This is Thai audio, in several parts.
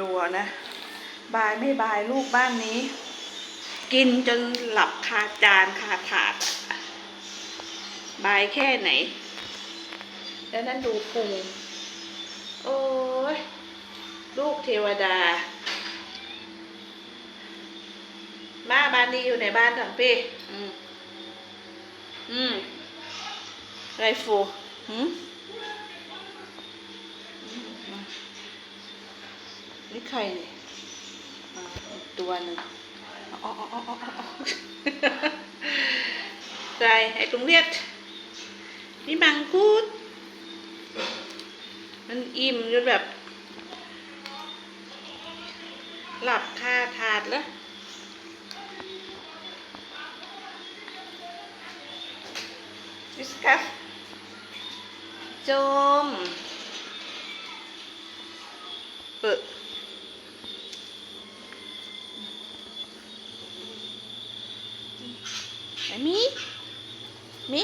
ดูนะ บายไม่บายลูกบ้านนี้ กินจนหลับคาจานคาถาด บายแค่ไหน แล้วนั่นดูพุงโอ้ย ลูกเทวดา มาบ้านนี้อยู่ในบ้านถังพี่ อืม อืมไรฟู หืม นี่ใครเนี่ยอ่าอีกตัวหนึ่งอ๋ออ๋ออ๋ออ๋ออ๋อใจไอ้ตรงเรียดนี่มังคุด มันอิ่มจนแบบ หลับคาถาดแล้วดิสคัสจมเปิดไอ้ มีมี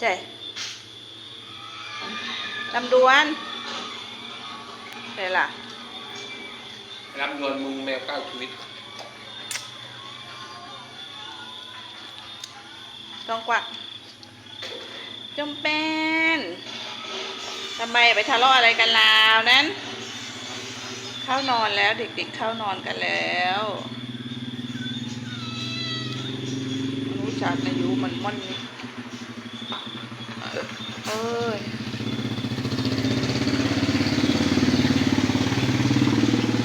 ใจลำดวนใช่ล่ะลำดวนมึงแมวเก้าชีวิต ต้องกวักจมเป็นทำไมไปทะเลาะอะไรกันลาวนั้น เข้านอนแล้วเด็กๆเข้านอนกันแล้ว รู้จักอายุมันม่อนนี่เออเอ้ย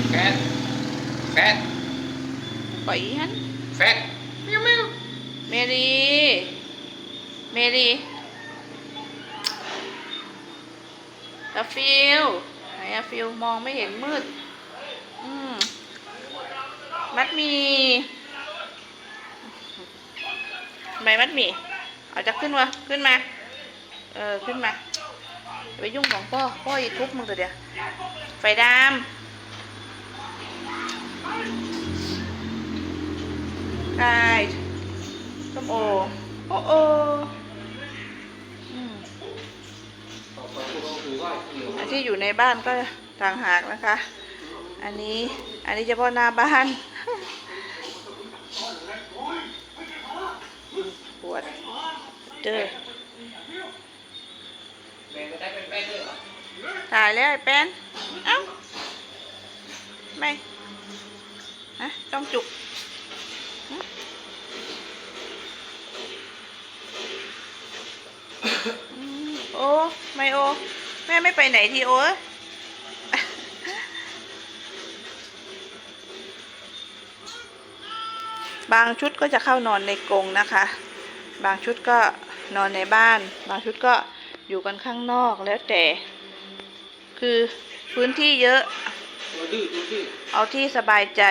แฟดแฟดปล่อยฮันแฟดมิวมิวเมรีเมรีกาฟิลไหนอะฟิลมองไม่เห็นมืด อืมมัดหมีทำ ไมมัดหมีเอาจะขึ้นวะขึ้นมา เออ ขึ้นมา ไปยุ่งของพ่อ พ่ออีทุบมึงตัวเดียว ไฟดามไก่ส้มโอ โอโออืมต่อไปพวกเราถือว่าเหลืออันที่อยู่ในบ้านก็ต่างหากนะคะ อันนี้ อันนี้เฉพาะหน้าบ้าน ปวด เจอแมวก็ได้เป็นแป้งด้วยเหรอถ่ายแล้วไอ้แป้นเอ้าไม่ฮะต้องจุกหึอืมโอ้ไม่โอ แม่ไม่ไปไหนทีโอเอ้ยบางชุดก็จะเข้านอนในกรงนะคะ บางชุดก็ นอนในบ้าน บางชุดก็อยู่กันข้างนอกแล้วแต่ คือพื้นที่เยอะ เอาที่สบายใจ